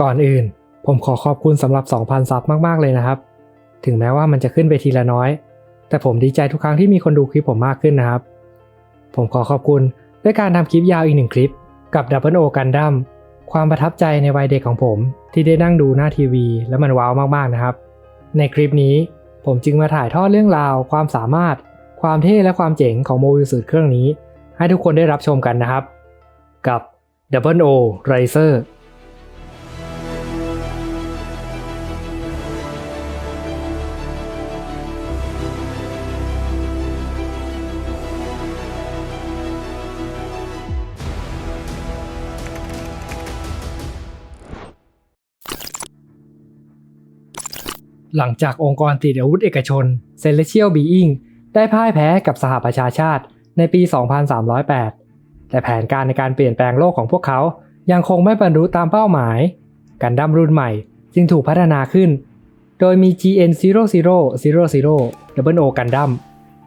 ก่อนอื่น ผมขอขอบคุณสำหรับ 2,000 ซับมากๆเลยนะครับ ถึงแม้ว่ามันจะขึ้นไปทีละน้อย แต่ผมดีใจทุกครั้งที่มีคนดูคลิปผมมากขึ้นนะครับ ผมขอขอบคุณด้วยการทำคลิปยาวอีกหนึ่งคลิป กับ Double O Gundam ความประทับใจในวัยเด็กของผมที่ได้นั่งดูหน้าทีวี แล้วมันว้าวมากๆนะครับ ในคลิปนี้ผมจึงมาถ่ายทอดเรื่องราว ความสามารถ ความเท่และความเจ๋งของโมบิลสุดเครื่องนี้ ให้ทุกคนได้รับชมกันนะครับ กับ Double O Riser หลังจากองค์กรติดอาวุธเอกชน Celestial Being ได้พ่ายแพ้กับสหประชาชาติในปี 2308 แต่แผนการในการเปลี่ยนแปลงโลกของพวกเขายังคงไม่บรรลุตามเป้าหมาย กันดั้มรุ่นใหม่จึงถูกพัฒนาขึ้น โดยมี GN 0000 Double O กันดั้ม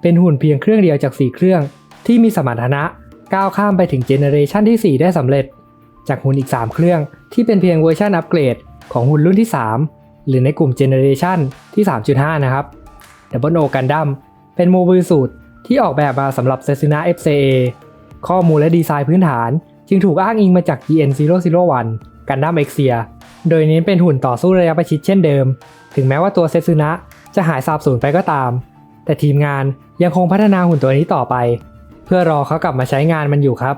เป็นหุ่นเพียงเครื่องเดียวจาก 4 เครื่องที่มีสมรรถนะก้าวข้ามไปถึงเจเนเรชันที่ 4 ได้สำเร็จ จากหุ่นอีก 3 เครื่องที่เป็นเพียงเวอร์ชันอัปเกรดของหุ่นรุ่นที่ 3 หรือในกลุ่มเจเนเรชันที่ 3.5 นะครับ Double O Gundam เป็นโมบิลสูตรที่ออกแบบมาสำหรับ s e s u n a FCA ข้อมูลและดีไซน์พื้นฐาน จึงถูกอ้างอิงมาจาก GN 001 Gundam Exia โดยเน้นเป็นหุ่นต่อสู้ระยะประชิดเช่นเดิม ถึงแม้ว่าตัวเซซุนะจะหายสาบสูญไปก็ตาม แต่ทีมงานยังคงพัฒนาหุ่นตัวนี้ต่อไป เพื่อรอเขากลับมาใช้งานมันอยู่ครับ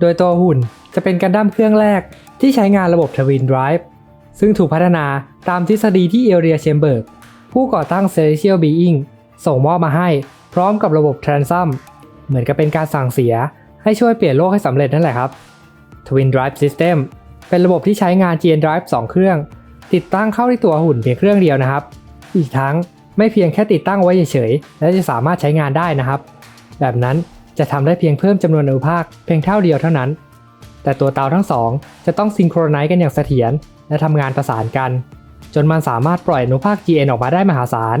โดยตัวหุ่นจะเป็นกันดั้มเครื่องแรกที่ใช้งานระบบ Twin Drive ซึ่งถูกพัฒนาตามทฤษฎีที่เอเรียเชมเบิร์กผู้ก่อตั้ง Celestial Being ส่งมอบมาให้พร้อมกับระบบ Transum เหมือนกับเป็นการสั่งเสียให้ช่วยเปลี่ยนโลกให้สำเร็จนั่นแหละครับ Twin Drive System เป็นระบบที่ใช้งาน GN Drive 2 เครื่อง ติดตั้งเข้าที่ตัวหุ่นเพียงเครื่องเดียวนะครับ อีกทั้งไม่เพียงแค่ติดตั้งไว้เฉยๆและจะสามารถใช้งานได้นะครับ แบบนั้นจะทำได้เพียงเพิ่มจำนวนอนุภาคเพียงเท่าเดียวเท่านั้น แต่ตัวเตาทั้งสองจะต้องซิงโครไนซ์กันอย่างเสถียร และทำงานประสานกัน จนมันสามารถปล่อยอนุภาค GN ออกมาได้มหาศาล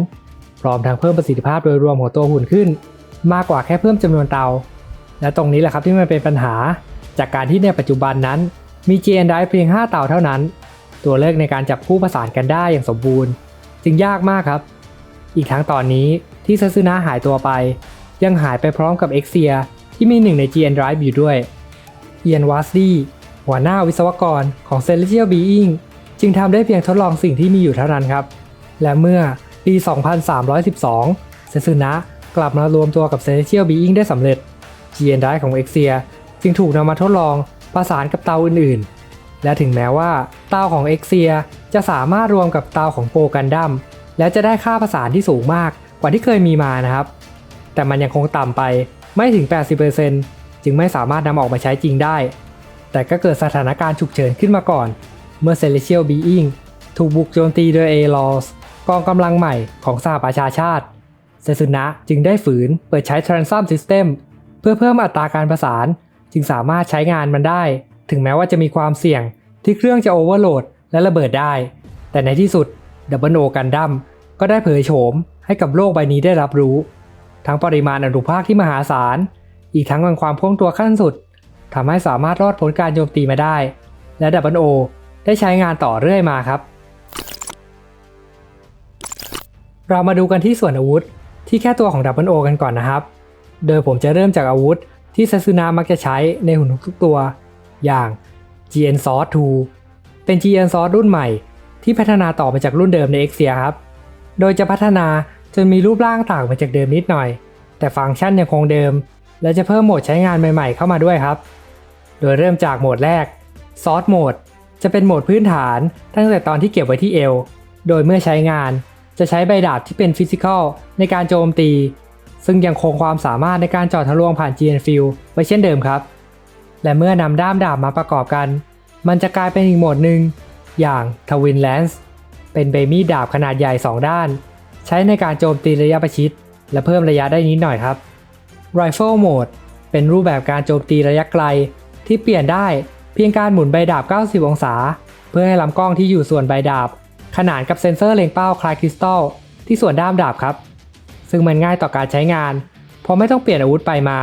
พร้อมทั้งเพิ่มประสิทธิภาพโดยรวมของตัวหุ่นขึ้น มากกว่าแค่เพิ่มจำนวนเตา และตรงนี้แหละครับที่มันเป็นปัญหา จากการที่ในปัจจุบันนั้นมี GN ได้เพียง 5 เตาเท่านั้น ตัวเลขในการจับคู่ประสานกันได้อย่างสมบูรณ์ จึงยากมากครับ อีกทั้งตอนนี้ที่ซาซึนะหายตัวไป ยังหายไปพร้อมกับเอ็กเซียที่มีหนึ่งใน GN Drive อยู่ด้วยเอียนวาสดี หัวหน้าวิศวกรของ Celestial Being จึงทำได้เพียงทดลองสิ่งที่มีอยู่เท่านั้นครับ และเมื่อปี 2312 เซซึนะกลับมารวมตัวกับ Celestial Being ได้สำเร็จ GN Drive ของ e x i a จึงถูกนำมาทดลองประสานกับเตาอื่นๆ และถึงแม้ว่าเตาของ e x i a จะสามารถรวมกับเตาของโปกันดัมและจะได้ค่าประสานที่สูงมากกว่าที่เคยมีมานะครับ แต่มันยังคงต่ำไปไม่ถึง 80%จึงไม่สามารถนำออกมาใช้จริงได้ แต่ก็เกิดสถานการณ์ฉุกเฉินขึ้นมาก่อน เมื่อ Celestial Being ถูกบุกโจมตีโดย A-Laws กองกำลังใหม่ของสหประชาชาติเซซุนะจึงได้ฝืนเปิดใช้ Transum System เพื่อเพิ่มอัตราการประสาน จึงสามารถใช้งานมันได้ ถึงแม้ว่าจะมีความเสี่ยงที่เครื่องจะโอเวอร์โหลดและระเบิดได้ แต่ในที่สุด Double O Gundam ก็ได้เผยโฉมให้กับโลกใบนี้ได้รับรู้ ทั้งปริมาณอนุภาคที่มหาศาล อีกทั้งความคล่องตัวขั้นสุด ทำให้สามารถรอดพ้นการโจมตีมาได้ และ Double O ได้ใช้งานต่อเรื่อยมาครับ เรามาดูกันที่ส่วนอาวุธ ที่แค่ตัวของ Double O กันก่อนนะครับ โดยผมจะเริ่มจากอาวุธที่ซาซึนะมักจะใช้ในหุ่นทุกตัว อย่าง GN Sword 2เป็น GN Sword รุ่นใหม่ ที่พัฒนาต่อมาจากรุ่นเดิมใน Exia ครับ โดยจะพัฒนาจนมีรูปร่างต่างไปจากเดิมนิดหน่อย แต่ฟังก์ชันยังคงเดิม และจะเพิ่มโหมดใช้งานใหม่ๆเข้ามาด้วยครับ โดยเริ่มจากโหมดแรก Sword Mode จะเป็นโหมดพื้นฐานตั้งแต่ตอนที่เก็บไว้ที่เอว โดยเมื่อใช้งาน จะใช้ใบดาบที่เป็นฟิสิกอลในการโจมตี ซึ่งยังคงความสามารถในการจาะทะลวงผ่าน GN Field ไว้เช่นเดิมครับ และเมื่อนำด้ามดาบมาประกอบกัน มันจะกลายเป็นอีกโหมดหนึ่งอย่าง Twin Lance เป็นเบมีดดาบขนาดใหญ่ 2 ด้าน ใช้ในการโจมตีระยะประชิด และเพิ่มระยะได้นิดหน่อยครับ Rifle Mode เป็นรูปแบบการโจมตีระยะไกล ที่เปลี่ยนได้เพียงการหมุนใบดาบ 90 องศา เพื่อให้ลำกล้องที่อยู่ส่วนใบดาบ ขนานกับเซ็นเซอร์เล็งเป้าคลายคริสตัลที่ส่วนด้ามดาบครับ ซึ่งมันง่ายต่อการใช้งาน เพราะไม่ต้องเปลี่ยนอาวุธไปมา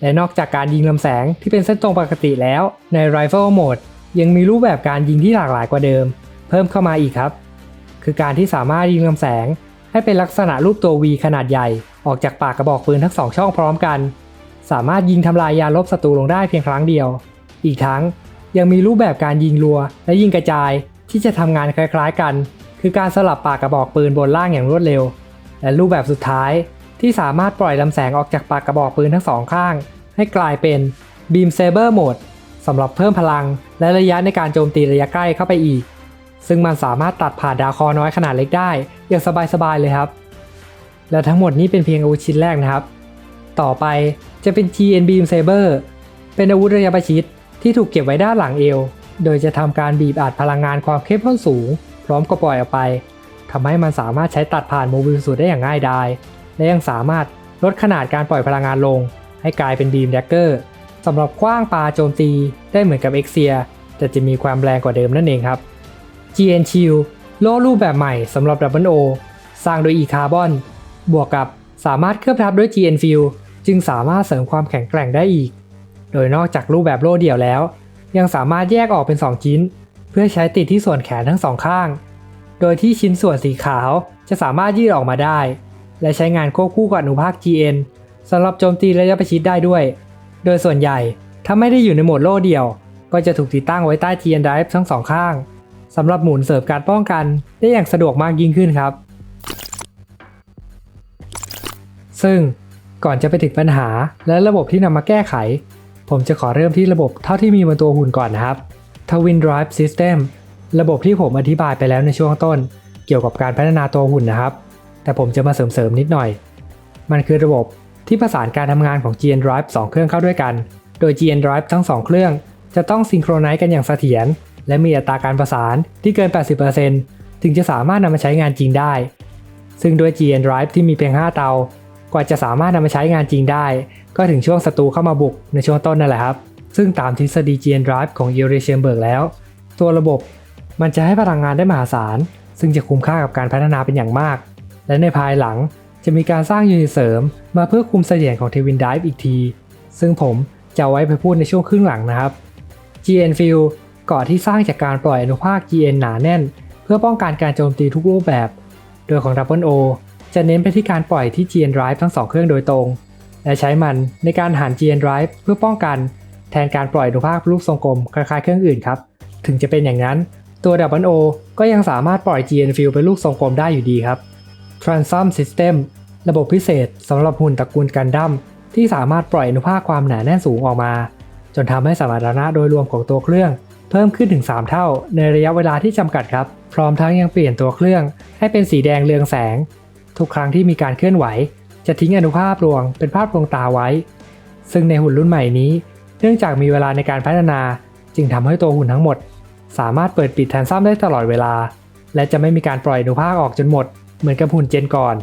และนอกจากการยิงลำแสงที่เป็นเส้นตรงปกติแล้ว ใน Rifle Mode ยังมีรูปแบบการยิงที่หลากหลายกว่าเดิม เพิ่มเข้ามาอีกครับ คือการที่สามารถยิงลำแสงให้เป็นลักษณะรูปตัว V ขนาดใหญ่ ออกจากปากกระบอกปืนทั้งสองช่องพร้อมกัน สามารถยิงทำลายยานลบศัตรูลงได้เพียงครั้งเดียว อีกทั้งยังมีรูปแบบการยิงรัว และยิงกระจายที่จะทำงานคล้ายๆกัน คือการสลับปากกระบอกปืนบนล่างอย่างรวดเร็ว และรูปแบบสุดท้ายที่สามารถปล่อยลำแสงออกจากปากกระบอกปืนทั้งสองข้าง ให้กลายเป็น Beam Saber Mode สำหรับเพิ่มพลัง และระยะในการโจมตีระยะใกล้เข้าไปอีก ซึ่งมันสามารถตัดผ่านดาวคราร์น้อยขนาดเล็กได้ อย่างสบายๆเลยครับ และทั้งหมดนี้เป็นเพียงอาวุธชิ้นแรกนะครับ ต่อไป จะเป็น GN Beam Saber เป็นอาวุธระยะประชิดที่ถูกเก็บไว้ด้านหลังเอว โดยจะทำการบีบอัดพลังงานความเข้มข้นสูง พร้อมกับปล่อยออกไปทำให้มันสามารถใช้ตัดผ่านโมบิลสูดได้อย่างง่ายดาย และยังสามารถลดขนาดการปล่อยพลังงานลง ให้กลายเป็นบีมแดกเกอร์สำหรับคว้างปลาโจมตีได้เหมือนกับเอ็กเซียแต่จะมีความแรงกว่าเดิมนั่นเองครับ GN Shield โล่รูปแบบใหม่สำหรับ Double O สร้างโดย e Carbon บวกกับสามารถเคลือบทับด้วย GN Fuel จึงสามารถเสริมความแข็งแกร่งได้อีก โดยนอกจากรูปแบบโล่เดี่ยวแล้ว ยังสามารถแยกออกเป็น 2 ชิ้น เพื่อใช้ติดที่ส่วนแขนทั้งสองข้าง โดยที่ชิ้นส่วนสีขาวจะสามารถยืดออกมาได้ และใช้งานควบคู่กับอนุภาค GN สำหรับโจมตีระยะประชิดได้ด้วย โดยส่วนใหญ่ถ้าไม่ได้อยู่ในโหมดโล่เดี่ยว ก็จะถูกติดตั้งไว้ใต้ GN Drive ทั้งสองข้างสำหรับหมุนเสริมการป้องกันได้อย่างสะดวกมากยิ่งขึ้นครับซึ่ง ก่อนจะไปถึงปัญหาและระบบที่นำมาแก้ไข ผมจะขอเริ่มที่ระบบเท่าที่มีบนตัวหุ่นก่อนนะครับ Twin Drive System ระบบที่ผมอธิบายไปแล้วในช่วงต้น เกี่ยวกับการพัฒนาตัวหุ่นนะครับ แต่ผมจะมาเสริมๆนิดหน่อย มันคือระบบที่ประสานการทำงานของ GN Drive 2 เครื่องเข้าด้วยกัน โดย GN Drive ทั้ง 2 เครื่องจะต้องซิงโครไนซ์กันอย่างเสถียรและมีอัตราการประสานที่เกิน 80%ถึงจะสามารถนำมาใช้งานจริงได้ ซึ่งด้วย GN Drive ที่มีเพียง 5 เตา กว่าจะสามารถนำมาใช้งานจริงได้ ก็ถึงช่วงศัตรูเข้ามาบุกในช่วงต้นนั่นแหละครับ ซึ่งตามทฤษฎี GN Drive ของ e u r e s h e n b e r g แล้ว ตัวระบบมันจะให้พลังงานได้มหาศาล ซึ่งจะคุ้มค่ากับการพัฒนาเป็นอย่างมาก และในภายหลังจะมีการสร้างยูนิตเสริม มาเพื่อคุมเสถียรของ Twin Drive อีกที ซึ่งผมจะไว้ไปพูดในช่วงครึ่งหลังนะครับ GN Fuel เกาะที่สร้างจากการปล่อยอนุภาค GN หนาแน่น เพื่อป้องกันการโจมตีทุกรูปแบบ โดยของ Double O จะเน้นไปที่การปล่อยที่ GN Drive ทั้ง 2 เครื่องโดยตรง และใช้มันในการหัน GN Drive เพื่อป้องกัน แทนการปล่อยอนุภาครูปทรงกลมคล้ายๆเครื่องอื่นครับ ถึงจะเป็นอย่างนั้น ตัว Double O ก็ยังสามารถปล่อย GN Fuel เป็นลูกทรงกลมได้อยู่ดีครับ Transom System ระบบพิเศษสำหรับหุ่นตระกูลกันดั้มที่สามารถปล่อยอนุภาคความหนาแน่นสูงออกมา จนทำให้สมรรถนะโดยรวมของตัวเครื่อง เพิ่มขึ้นถึง 3 เท่า ในระยะเวลาที่จำกัดครับ พร้อมทั้งยังเปลี่ยนตัวเครื่อง ให้เป็นสีแดงเรืองแสง ทุกครั้งที่มีการเคลื่อนไหว จะทิ้งอนุภาพลวงเป็นภาพลวงตาไว้ ซึ่งในหุ่นรุ่นใหม่นี้ เนื่องจากมีเวลาในการพัฒนา จึงทำให้ตัวหุ่นทั้งหมด สามารถเปิดปิดแทนซ้ำได้ตลอดเวลา และจะไม่มีการปล่อยอนุภาคออกจนหมด เหมือนกับหุ่นเจนก่อน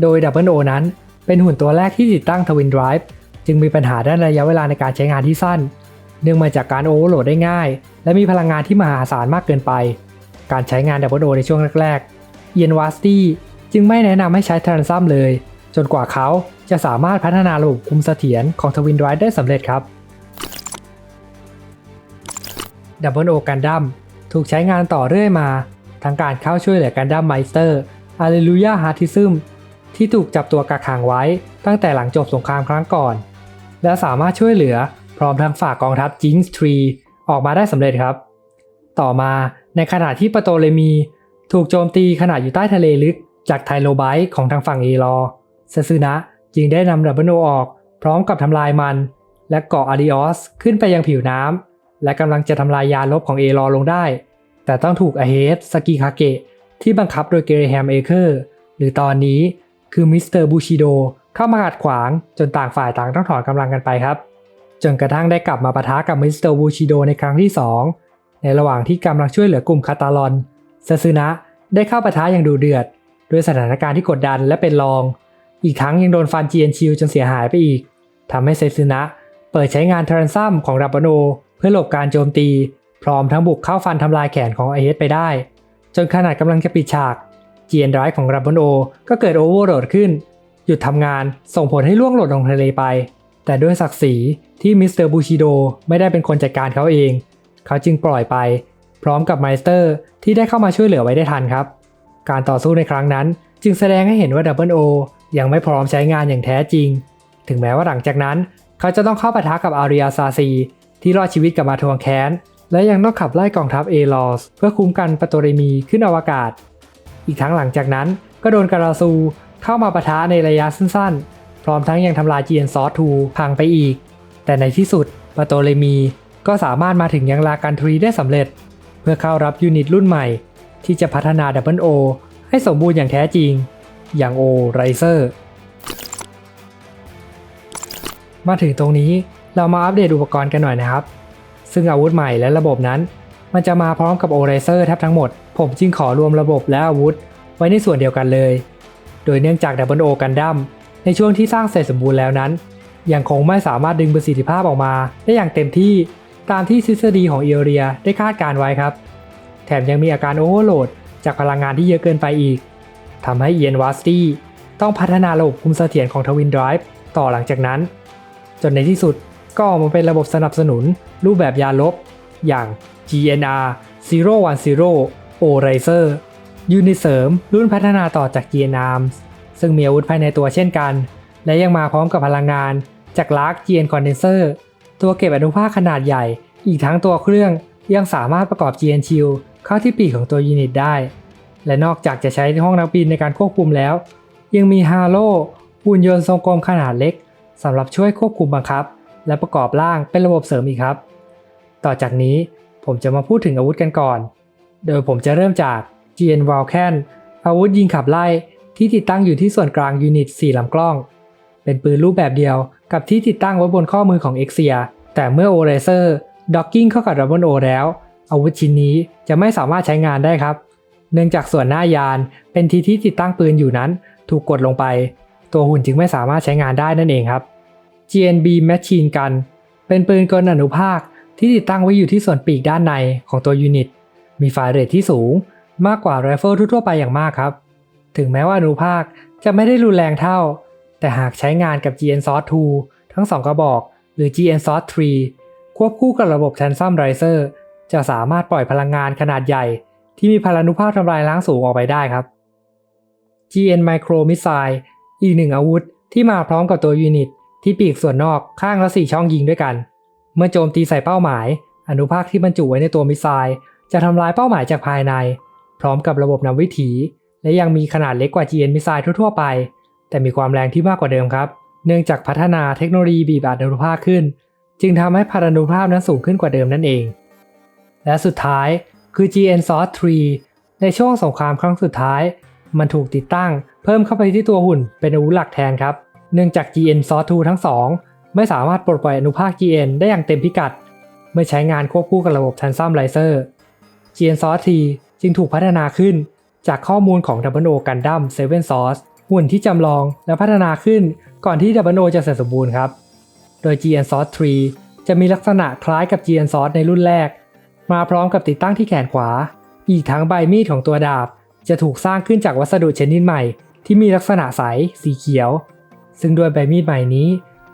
โดย Double O นั้น เป็นหุ่นตัวแรกที่ติดตั้ง Twin Drive จึงมีปัญหาด้านระยะเวลาในการใช้งานที่สั้น เนื่องมาจากการโอเวอร์โหลดได้ง่าย และมีพลังงานที่มหาศาลมากเกินไป การใช้งาน Double O ในช่วงแรกๆเยนวาสตี้ จึงไม่แนะนำให้ใช้ทรานซัมเลย จนกว่าเขาจะสามารถพัฒนาระบบคุมเสถียรของ Twin Drive ได้สำเร็จครับ Double O Gundam ถูกใช้งานต่อเรื่อยมา ทั้งการเข้าช่วยเหลือกันดัมไมสเตอร์อาเลลูยาฮาร์ทิซึมที่ถูกจับตัวกักขังไว้ตั้งแต่หลังจบสงครามครั้งก่อน และสามารถช่วยเหลือพร้อมทั้งฝากกองทัพจิงส์ทรีออกมาได้สำเร็จครับ ต่อมาในขณะที่ปโตเลมี ถูกโจมตีขณะอยู่ใต้ทะเลลึก จากไทโลไบต์ของทางฝั่งเอรอเซซึนะจึงได้นำดับเบิลโนออกพร้อมกับทำลายมัน และเกาะอาริออสขึ้นไปยังผิวน้ำและกำลังจะทำลายยานลบของเอรอลงได้ แต่ต้องถูกอาเฮสสกิคาเกะที่บังคับโดยเกเรแฮมเอเคอร์หรือตอนนี้คือมิสเตอร์บูชิโดเข้ามาขัดขวางจนต่างฝ่ายต่างต้องถอนกำลังกันไปครับ จนกระทั่งได้กลับมาปะทะกับมิสเตอร์บูชิโดในครั้งที่ 2 ในระหว่างที่กำลังช่วยเหลือกลุ่มคาตาลอนเซซึนะได้เข้าปะทะอย่างดูเดือด ด้วยสถานการณ์ที่กดดันและเป็นรอง อีกทั้งยังโดนฟันจีเอ็นชิลจนเสียหายไปอีกทำให้เซซึนะเปิดใช้งานทรานซัมของรับโนเพื่อหลบการโจมตี พร้อมทั้งบุกเข้าฟันทำลายแขนของไอเอสไปได้ จนขนาดกำลังจะปิดฉาก GN Drive ของ r a b บ n O ก็เกิดโอเวอร์โหลดขึ้น หยุดทำงานส่งผลให้ล่วงหล่นลงทะเลไป แต่ด้วยศักดิ์ศรีที่มิสเตอร์บูชิโดไม่ได้เป็นคนจัดการเขาเอง เขาจึงปล่อยไป พร้อมกับไมสเตอร์ที่ได้เข้ามาช่วยเหลือไว้ได้ทันครับ การต่อสู้ในครั้งนั้น จึงแสดงให้เห็นว่าดับเบิลโอยังไม่พร้อมใช้งานอย่างแท้จริง ถึงแม้ว่าหลังจากนั้น เขาจะต้องเข้าปะทะกับอาริอาซาซี ที่รอดชีวิตกลับมาทวงแค้น และยังต้องขับไล่กองทัพเอลอสเพื่อคุ้มกันปโตเรมีขึ้นอวกาศ อีกทั้งหลังจากนั้นก็โดนการาซูเข้ามาปะทะในระยะสั้นๆ พร้อมทั้งยังทำลายจีเอ็นซอสทูพังไปอีก แต่ในที่สุดปโตเรมีก็สามารถมาถึงยังลาการทรีได้สำเร็จ เพื่อเข้ารับยูนิตรุ่นใหม่ ที่จะพัฒนาดับเบิลโอให้สมบูรณ์อย่างแท้จริง อย่างโอไรเซอร์มาถึงตรงนี้เรามาอัปเดตอุปกรณ์กันหน่อยนะครับ ซึ่งอาวุธใหม่และระบบนั้น มันจะมาพร้อมกับโอไรเซอร์แทบทั้งหมด ผมจึงขอรวมระบบและอาวุธ ไว้ในส่วนเดียวกันเลย โดยเนื่องจากดับเบิลโอกันดั้มในช่วงที่สร้างเสร็จสมบูรณ์แล้วนั้น ยังคงไม่สามารถดึงประสิทธิภาพออกมา ได้อย่างเต็มที่ตามที่ทฤษฎีของเอเรียได้คาดการไว้ครับ แถมยังมีอาการโอเวอร์โหลดจากพลังงานที่เยอะเกินไปอีก ทำให้เอียนวาสตี้ต้องพัฒนาระบบคุมเสถียรของทวินไดรฟ์ต่อหลังจากนั้น จนในที่สุดก็ออกมาเป็นระบบสนับสนุนรูปแบบยาลบ อย่าง GNR 010 o r i z e r ยูนิเสริมรุ่นพัฒนาต่อจาก GNR ซึ่งมีอาวุธภายในตัวเช่นกัน และยังมาพร้อมกับพลังงานจาก Lark GN Condenser ตัวเก็บอนุภาคขนาดใหญ่ อีกทั้งตัวเครื่องยังสามารถประกอบ GN Shield เข้าที่ปีกของตัวยูนิตได้ และนอกจากจะใช้ในห้องนักบินในการควบคุมแล้ว ยังมีฮาโลหุ่นยนต์ทรงกลมขนาดเล็กสำหรับช่วยควบคุมบังคับ และประกอบร่างเป็นระบบเสริมอีกครับ ต่อจากนี้ผมจะมาพูดถึงอาวุธกันก่อน โดยผมจะเริ่มจาก GN v a l c a n อาวุธยิงขับไล่ที่ติดตั้งอยู่ที่ส่วนกลางยูนิต 4ลำกล้อง เป็นปืนรูปแบบเดียวกับที่ติดตั้งไว้บนข้อมือของ e x i a แต่เมื่อ o r a z e r ด็อกกิ้งเข้ากับ Double O แล้ว อาวุธชิ้นนี้จะไม่สามารถใช้งานได้ครับ เนื่องจากส่วนหน้ายานเป็นที่ที่ติดตั้งปืนอยู่นั้น ถูกกดลงไป ตัวหุ่นจึงไม่สามารถใช้งานได้นั่นเองครับ GNB Machine Gun เป็นปืนกลอนุภาคที่ติดตั้งไว้อยู่ที่ส่วนปีกด้านในของตัวยูนิต มีไฟเรทที่สูงมากกว่าไรเฟิลทั่วไปอย่างมากครับ ถึงแม้ว่าอนุภาคจะไม่ได้รุนแรงเท่า แต่หากใช้งานกับ GN Source 2ทั้ง 2 กระบอก หรือ GN Source 3ควบคู่กับระบบ Transum Riser จะสามารถปล่อยพลังงานขนาดใหญ่ ที่มีพลานุภาพทำลายล้างสูงออกไปได้ครับ GN Micro Missile อีกหนึ่งอาวุธที่มาพร้อมกับตัวยูนิต ที่ปีกส่วนนอกข้างละ4ช่องยิงด้วยกัน เมื่อโจมตีใส่เป้าหมาย อนุภาคที่บรรจุไว้ในตัวมิสไซล์จะทำลายเป้าหมายจากภายใน พร้อมกับระบบนำวิถี และยังมีขนาดเล็กกว่า GN มิสไซล์ทั่วๆไป แต่มีความแรงที่มากกว่าเดิมครับ เนื่องจากพัฒนาเทคโนโลยีบีบอัดอนุภาคขึ้น จึงทำให้พารานุภาพนั้นสูงขึ้นกว่าเดิมนั่นเอง และสุดท้ายคือ GN Source 3 ในช่วงสงครามครั้งสุดท้าย มันถูกติดตั้งเพิ่มเข้าไปที่ตัวหุ่นเป็นอาวุธหลักแทนครับ เนื่องจาก GN Source 2 ทั้งสองไม่สามารถปลดปล่อยอนุภาค GN ได้อย่างเต็มพิกัด เมื่อใช้งานควบคู่กับระบบ Transum Riser GN Source 3 จึงถูกพัฒนาขึ้นจากข้อมูลของ Double O Gundam 7 Source หุ่นที่จำลองและพัฒนาขึ้นก่อนที่ Double O จะเสร็จสมบูรณ์ครับ โดย GN Source 3 จะมีลักษณะคล้ายกับ GN Source ในรุ่นแรก มาพร้อมกับติดตั้งที่แขนขวา อีกทั้งใบมีดของตัวดาบ จะถูกสร้างขึ้นจากวัสดุชนิดใหม่ ที่มีลักษณะใส สีเขียว ซึ่งด้วยใบมีดใหม่นี้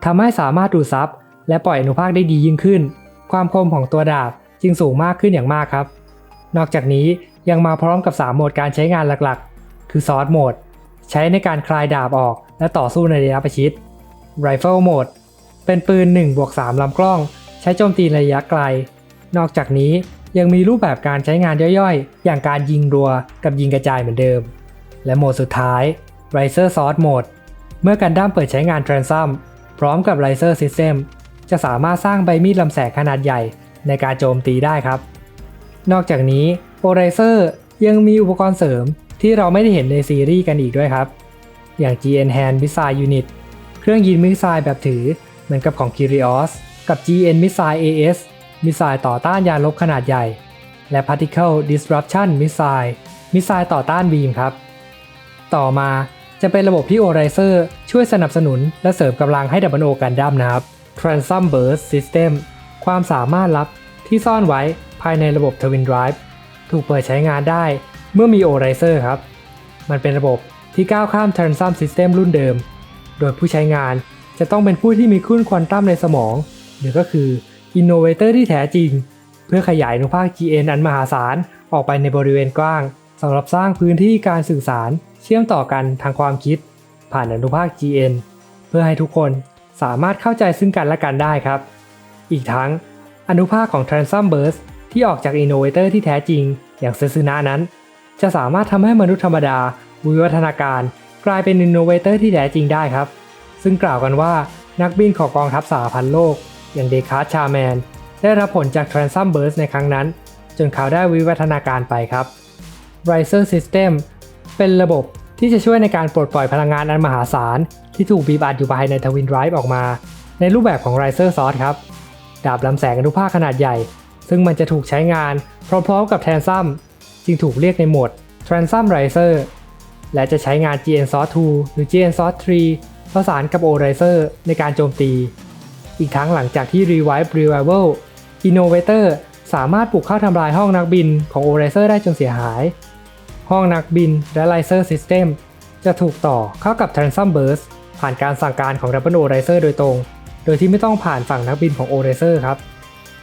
ทำให้สามารถดูดซับและปล่อยอนุภาคได้ดียิ่งขึ้น ความคมของตัวดาบจึงสูงมากขึ้นอย่างมากครับ นอกจากนี้ยังมาพร้อมกับ 3 โหมดการใช้งานหลักๆ คือซอสโหมด ใช้ในการคลายดาบออก และต่อสู้ในระยะประชิด Rifle Mode เป็นปืน1บวก3ลำกล้อง ใช้โจมตีระยะไกล นอกจากนี้ยังมีรูปแบบการใช้งานย่อยๆ อย่างการยิงรัวกับยิงกระจายเหมือนเดิม และโหมดสุดท้าย Riser Sword Mode เมื่อกันดั้มเปิดใช้งาน Transum พร้อมกับ Riser System จะสามารถสร้างใบมีดลำแสงขนาดใหญ่ในการโจมตีได้ครับ นอกจากนี้ o r i z e r ยังมีอุปกรณ์เสริมที่เราไม่ได้เห็นในซีรีส์กันอีกด้วยครับ อย่าง GN Hand Missile Unit เครื่องยิงมิสไซล์แบบถือเหมือนกับของ Kirios กับ GN Missile AS มิสไซล์ต่อต้านยานลบขนาดใหญ่ และ Particle Disruption Missile มิสไซล์ต่อต้านบีมครับ ต่อมาจะเป็นระบบที่ o r i z e r ช่วยสนับสนุนและเสริมกำลังให้ดับเบิลโอกันดั้มนะครับ Transum Burst System ความสามารถลับที่ซ่อนไว้ภายในระบบ Twin Drive ถูกเปิดใช้งานได้เมื่อมี o r i z e r ครับ มันเป็นระบบที่ก้าวข้าม Transum System รุ่นเดิม โดยผู้ใช้งานจะต้องเป็นผู้ที่มีคลื่นควอนตัมในสมอง หรือก็คือ Innovator ที่แท้จริง เพื่อขยายอนุภาค GN อันมหาศาลออกไปในบริเวณกว้างสำหรับสร้างพื้นที่การสื่อสารเชื่อมต่อกันทางความคิด ผ่านอนุภาค GN เพื่อให้ทุกคนสามารถเข้าใจซึ่งกันและกันได้ครับ อีกทั้งอนุภาคของ Transum Burst ที่ออกจาก Innovator ที่แท้จริง อย่างเซซึนะนั้น จะสามารถทำให้มนุษย์ธรรมดา วิวัฒนาการกลายเป็น Innovator ที่แท้จริงได้ครับ ซึ่งกล่าวกันว่านักบินของกองทัพสหพันธ์โลก อย่างเดคาร์ชาแมน ได้รับผลจาก Transum Burst ในครั้งนั้น จนเขาได้วิวัฒนาการไปครับ Riser System เป็นระบบที่จะช่วยในการปลดปล่อยพลังงานอันมหาศาล ที่ถูกบีบอัดอยู่ภายในทวินไดรฟ์ออกมา ในรูปแบบของ Riser Sword ครับ ดาบลำแสงอนุภาคขนาดใหญ่ ซึ่งมันจะถูกใช้งานพร้อมๆกับ Transum จึงถูกเรียกในโหมด Transum Riser และจะใช้งาน GN Sword 2หรือ GN Sword 3ประสานกับ O Riser ในการโจมตี อีกทั้งหลังจากที่ Revive Revival Innovator สามารถปลุกเข้าทำลายห้องนักบินของ O Riser ได้จนเสียหาย ห้องนักบินและ Riser System จะถูกต่อเข้ากับ Transum Burst ผ่านการสั่งการของ Double O Riser โดยตรง โดยที่ไม่ต้องผ่านฝั่งนักบินของ O Riser ครับ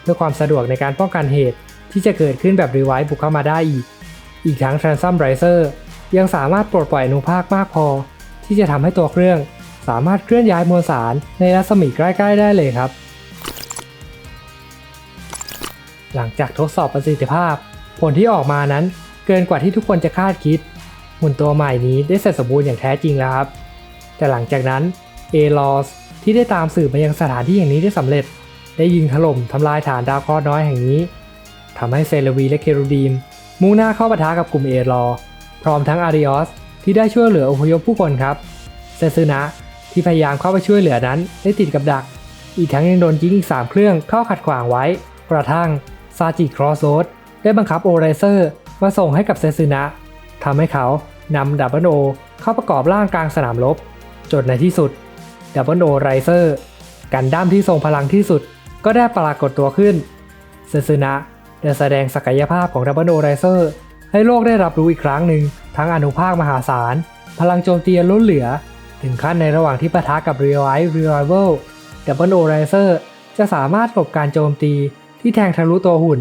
เพื่อความสะดวกในการป้องกันเหตุที่จะเกิดขึ้นแบบ Revive บุกเข้ามาได้อีก อีกทั้ง Transum Riser ยังสามารถปลดปล่อยอนุภาคมากพอ ที่จะทำให้ตัวเครื่อง สามารถเคลื่อนย้ายมวลสารในรัศมีใกล้ๆได้เลยครับ หลังจากทดสอบประสิทธิภาพ ผลที่ออกมานั้นเกินกว่าที่ทุกคนจะคาดคิด หุ่นตัวใหม่นี้ได้เสร็จสมบูรณ์อย่างแท้จริงแล้วครับ แต่หลังจากนั้นเอลอสที่ได้ตามสืบมายังสถานที่แห่งนี้ได้สำเร็จ ได้ยิงถล่มทำลายฐานดาวเคราะห์น้อยแห่งนี้ทำให้เซเลวีและเครูดีมมุ่งหน้าเข้าปะทะกับกลุ่มเอลอพร้อมทั้งอาริออสที่ได้ช่วยเหลืออพยพผู้คนครับ เซซึนะ ที่พยายามเข้าไปช่วยเหลือนั้นได้ติดกับดัก อีกทั้งยังโดนยิงอีก 3 เครื่องเข้าขัดขวางไว้ กระทั่งซาจิครอสโซดได้บังคับโอไรเซอร์มาส่งให้กับเซซึนะทำให้เขานำดับเบิลโอเข้าประกอบร่างกลางสนามรบ จนในที่สุดดับเบิลโอไรเซอร์กันด้ามที่ทรงพลังที่สุดก็ได้ปรากฏตัวขึ้น เซซึนะได้แสดงศักยภาพของดับเบิลโอไรเซอร์ให้โลกได้รับรู้อีกครั้งหนึ่งทั้งอนุภาคมหาศาล พลังโจมตีล้นเหลือ ถึงขั้นในระหว่างที่ปะทะกับ Real Life Revival Double O Riser จะสามารถหลบการโจมตีที่แทงทะลุตัวหุ่น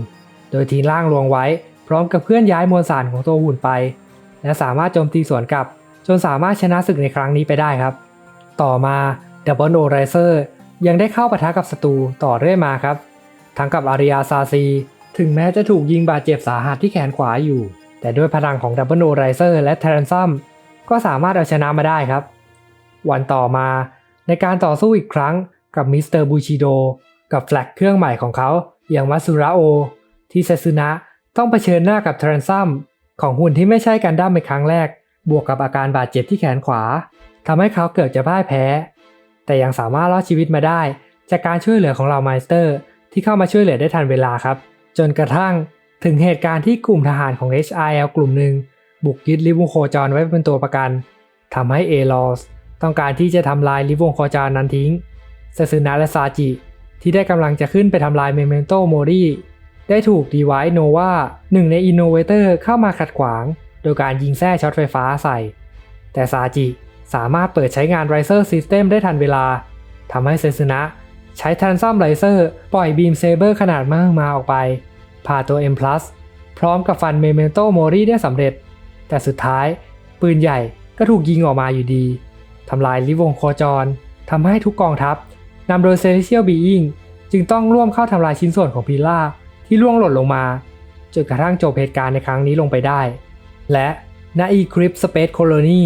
โดยทิ้งร่างลวงไว้ พร้อมกับเคลื่อนย้ายมวลสารของตัวหุ่นไป และสามารถโจมตีสวนกลับ จนสามารถชนะศึกในครั้งนี้ไปได้ครับ ต่อมา Double O Riser ยังได้เข้าปะทะกับศัตรูต่อเรื่อยมาครับ ทั้งกับอาริยาซาซี ถึงแม้จะถูกยิงบาดเจ็บสาหัสที่แขนขวาอยู่ แต่ด้วยพลังของดับเบิลโนไรเซอร์และเทรนซัมก็สามารถเอาชนะมาได้ครับ วันต่อมาในการต่อสู้อีกครั้งกับมิสเตอร์บูชิโดกับแฟลกเครื่องใหม่ของเขาอย่างมัสึระโอ ที่เซซึนะต้องเผชิญหน้ากับทรนซัมของหุ่นที่ไม่ใช่การดั้มในครั้งแรก บวกกับอาการบาดเจ็บที่แขนขวาทำให้เขาเกือบจะพ่ายแพ้ แต่ยังสามารถรอดชีวิตมาได้ จากการช่วยเหลือของเราไมสเตอร์ ที่เข้ามาช่วยเหลือได้ทันเวลาครับ จนกระทั่งถึงเหตุการณ์ที่กลุ่มทหารของ HIL กลุ่มหนึ่งบุกยึดลิวงโคจรไว้เป็นตัวประกันทำให้เอลอส ต้องการที่จะทำลายลิวงโคจรนั้นทิ้งเซซึนะและซาจิ ที่ได้กำลังจะขึ้นไปทำลายเมเมนโตโมรีได้ถูกดีไวโนวาหนึ่งในอินโนเวเตอร์เข้ามาขัดขวาง โดยการยิงแส้ช็อตไฟฟ้าใส่ แต่ซาจิสามารถเปิดใช้งานไรเซอร์ซิสเต็มได้ทันเวลาทำให้เซซึนะใช้ทันซัมไรเซอร์ปล่อยบีมเซเบอร์ขนาดมากมาออกไป พาตัว M+ พร้อมกับฟันเมเมนโตโมรีได้สำเร็จ แต่สุดท้าย ปืนใหญ่ก็ถูกยิงออกมาอยู่ดี ทำลายลิวงโคจรทำให้ทุกกองทัพนำโดยเซเลเชียลบีอิงจึงต้องร่วมเข้าทำลายชิ้นส่วนของพิล่าที่ล่วงหล่นลงมา จนกระทั่งจบเหตุการณ์ในครั้งนี้ลงไปได้ และณอีคริปสเปซโคโลนี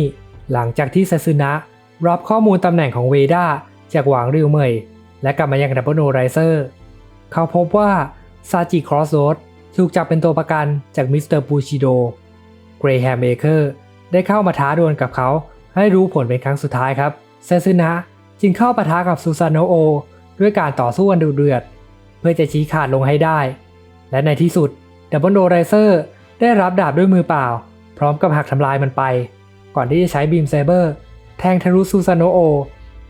หลังจากที่ซาซึนะรับข้อมูลตำแหน่งของเวด้าจากหวางริวเมย และกลับมายังดับเบิลโนไรเซอร์เขาพบว่าซาจิครอสโรดถูกจับเป็นตัวประกันจากมิสเตอร์ปูชิโด เกรแฮมเบเกอร์ได้เข้ามาท้าดวลกับเขา ให้รู้ผลเป็นครั้งสุดท้ายครับเซซึนะจึงเข้าปะทะกับซูซานโนโอ ด้วยการต่อสู้อันดุเดือด เพื่อจะชี้ขาดลงให้ได้ และในที่สุดดับเบิลโดไรเซอร์ได้รับดาบด้วยมือเปล่า พร้อมกับหักทำลายมันไป ก่อนที่จะใช้บีมเซเบอร์ แทงทะลุซูซานโนโอ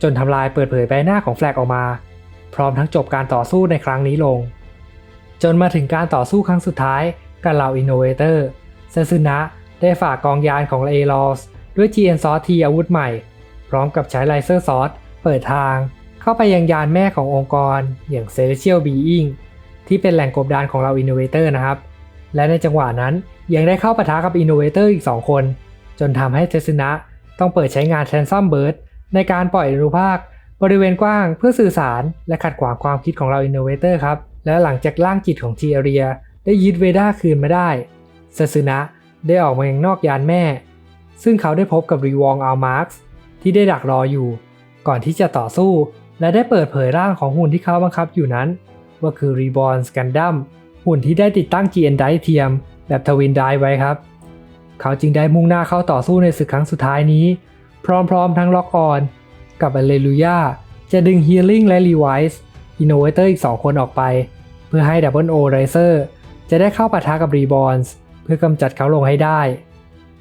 จนทำลายเปิดเผยใบหน้าของแฟลกออกมา พร้อมทั้งจบการต่อสู้ในครั้งนี้ลง จนมาถึงการต่อสู้ครั้งสุดท้ายกับเหล่าอินโนเวเตอร์เซซึนะได้ฝากกองยานของเอลอส ด้วย GN ซอสทีอาวุธใหม่ พร้อมกับใช้ไลเซอร์ซอสเปิดทางเข้าไปยังยานแม่ขององค์กรอย่าง Celestial Being ที่เป็นแหล่งกบดานของเราอินโนเวเตอร์นะครับ และในจังหวะนั้นยังได้เข้าปะทะกับอินโนเวเตอร์อีก 2 คน จนทำให้เทสนะต้องเปิดใช้งานแทนซัมเบิร์ดในการปล่อยอนุภาค บริเวณกว้างเพื่อสื่อสารและขัดขวางความคิดของเราอินโนเวเตอร์ครับ และหลังจากร่างจิตของทีเรีย ได้ยึดเวด้าคืนมาได้เซซึนะได้ออกมายังนอกยานแม่ ซึ่งเขาได้พบกับรีวองอัลมาร์กที่ได้ดักรออยู่ ก่อนที่จะต่อสู้ และได้เปิดเผยร่างของหุ่นที่เขาบังคับอยู่นั้น ว่าคือ Reborn Gundam หุ่นที่ได้ติดตั้ง GN ไดเทียม แบบทวินไดไว้ครับ เขาจึงได้มุ่งหน้าเข้าต่อสู้ในศึกครั้งสุดท้ายนี้ พร้อมๆ ทั้งล็อกออน กับอเลลูยาจะดึง Healing และ Revise Innovator อีก 2 คนออกไป เพื่อให้ Double O Riser จะได้เข้าปะทะกับ Reborns เพื่อกำจัดเขาลงให้ได้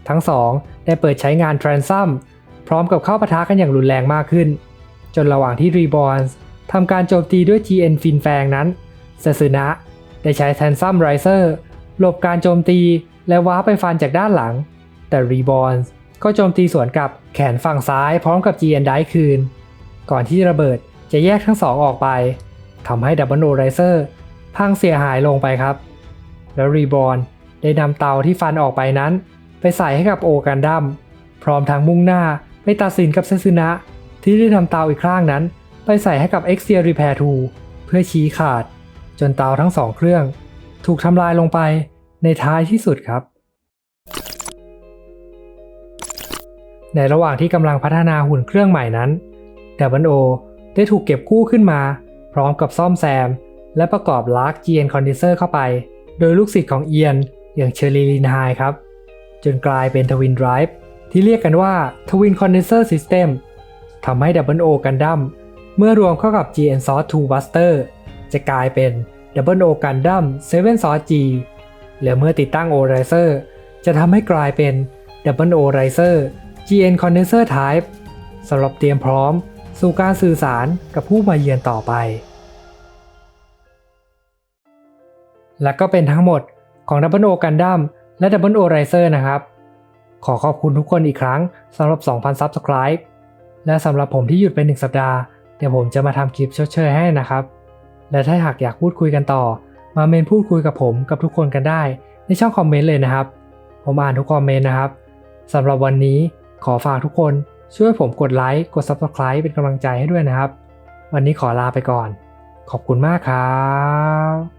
ทั้งสองได้เปิดใช้งาน Transum พร้อมกับเข้าปะทะกันอย่างรุนแรงมากขึ้น จนระหว่างที่ Reborns ทำการโจมตีด้วย GN ฟินแฟงนั้นเซซึนะได้ใช้ Transum Riser หลบการโจมตีและว้าไปฟันจากด้านหลัง แต่ Reborns ก็โจมตีสวนกับแขนฝั่งซ้ายพร้อมกับ GN ได้คืน ก่อนที่ระเบิดจะแยกทั้งสองออกไปทำให้ Double O Riser พังเสียหายลงไปครับ แล้ว Reborn ได้นำเตาที่ฟันออกไปนั้น ไปใส่ให้กับโอกันดัมพร้อมทางมุ่งหน้าไปตัดสินกับเซซึนะ ที่ได้นำเตาอีกข้างนั้น ไปใส่ให้กับ x t e r Repair 2เพื่อชี้ขาด จนเตาทั้งสองเครื่อง ถูกทำลายลงไปในท้ายที่สุดครับ ในระหว่างที่กำลังพัฒนาหุ่นเครื่องใหม่นั้นดับเบิลโอได้ถูกเก็บกู้ขึ้นมา พร้อมกับซ่อมแซม และประกอบลาร์ก GN Condenser เข้าไป โดยลูกศิษย์ของเอียนอย่างเชอร์ลีลินไฮครับ จนกลายเป็นทวินไดรฟ์ที่เรียกกันว่าทวินคอนเดนเซอร์ซิสเต็มทำให้ Double O Gundam เมื่อรวมเข้ากับ GN Source 2 Buster จะกลายเป็น Double O Gundam 7 Source G และเมื่อติดตั้ง O Riser จะทำให้กลายเป็น Double O Riser GN Condenser Type สำหรับเตรียมพร้อมสู่การสื่อสารกับผู้มาเยือนต่อไป และก็เป็นทั้งหมดของ Double O Gundam และ Double O Riser นะครับ ขอขอบคุณทุกคนอีกครั้งสำหรับ 2,000 Subscribe และสำหรับผมที่หยุดไป1สัปดาห์ เดี๋ยวผมจะมาทำคลิปชดเชยให้นะครับ และถ้าหากอยากพูดคุยกันต่อ มาเมนพูดคุยกับผมกับทุกคนกันได้ ในช่องคอมเมนต์เลยนะครับ ผมอ่านทุกคอมเมนต์นะครับสำหรับวันนี้ขอฝากทุกคนช่วยผมกดไลค์กด Subscribe เป็นกำลังใจให้ด้วยนะครับ วันนี้ขอลาไปก่อน ขอบคุณมากครับ